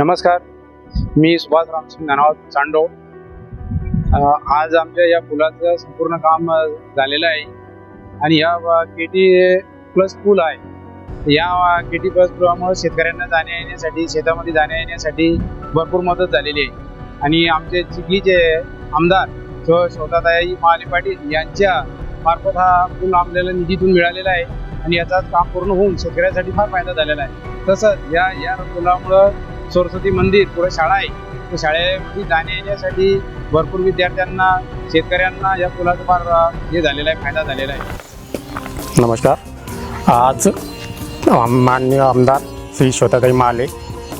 नमस्कार. मी सुभाष रामसिंग नानावत चांडो आज आमच्या या पुलाचं संपूर्ण काम झालेलं आहे. आणि या के टी प्लस पूल आहे. या के टी प्लस पुलामुळे शेतकऱ्यांना जाण्या येण्यासाठी शेतामध्ये जाण्या येण्यासाठी भरपूर मदत झालेली आहे. आणि आमचे चिखलीचे आमदार शोधाताई महाले पाटील यांच्या मार्फत हा पूल आपल्याला निधीतून मिळालेला आहे. आणि याचा काम पूर्ण होऊन शेतकऱ्यांसाठी फार फायदा झालेला आहे. तसंच या या पुलामुळं सरस्वती मंदिर पुढे शाळा आहे. शाळेमध्ये जाण्या येण्यासाठी भरपूर विद्यार्थ्यांना शेतकऱ्यांना या पुलाचा फार हे झालेला आहे फायदा झालेला आहे. नमस्कार. आज मान्य आमदार श्री श्वेताताई महाले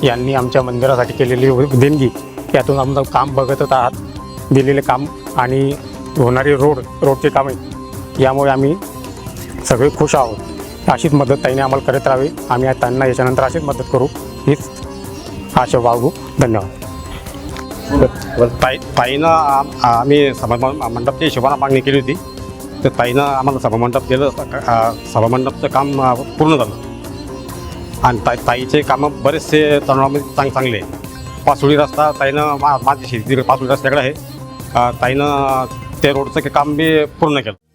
यांनी आमच्या मंदिरासाठी केलेली देणगी यातून आमचं काम बघतच आहात. दिलेले काम आणि होणारे रोड रोडचे कामे यामुळे आम्ही सगळे खुश आहोत. अशीच मदत त्यांनी आम्हाला करत राहावी. आम्ही आज त्यांना याच्यानंतर अशीच मदत करू. हीच आशा बाळगू धन्यवाद ताई ताईनं आम- आम्ही सभा मंडपची हिशोबानं मागणी केली होती. तर ताईनं आम्हाला सभामंडप दिलं सभामंडपचं काम पूर्ण झालं. आणि ताई ताईचे कामं बरेचसे तरुणामध्ये चांग चांगले आहे पाचोळी रस्ता ताईनं मा माझी शेती पाचोळी रस्त्याकडे आहे. ताईनं ते रोडचं काम बी पूर्ण केलं.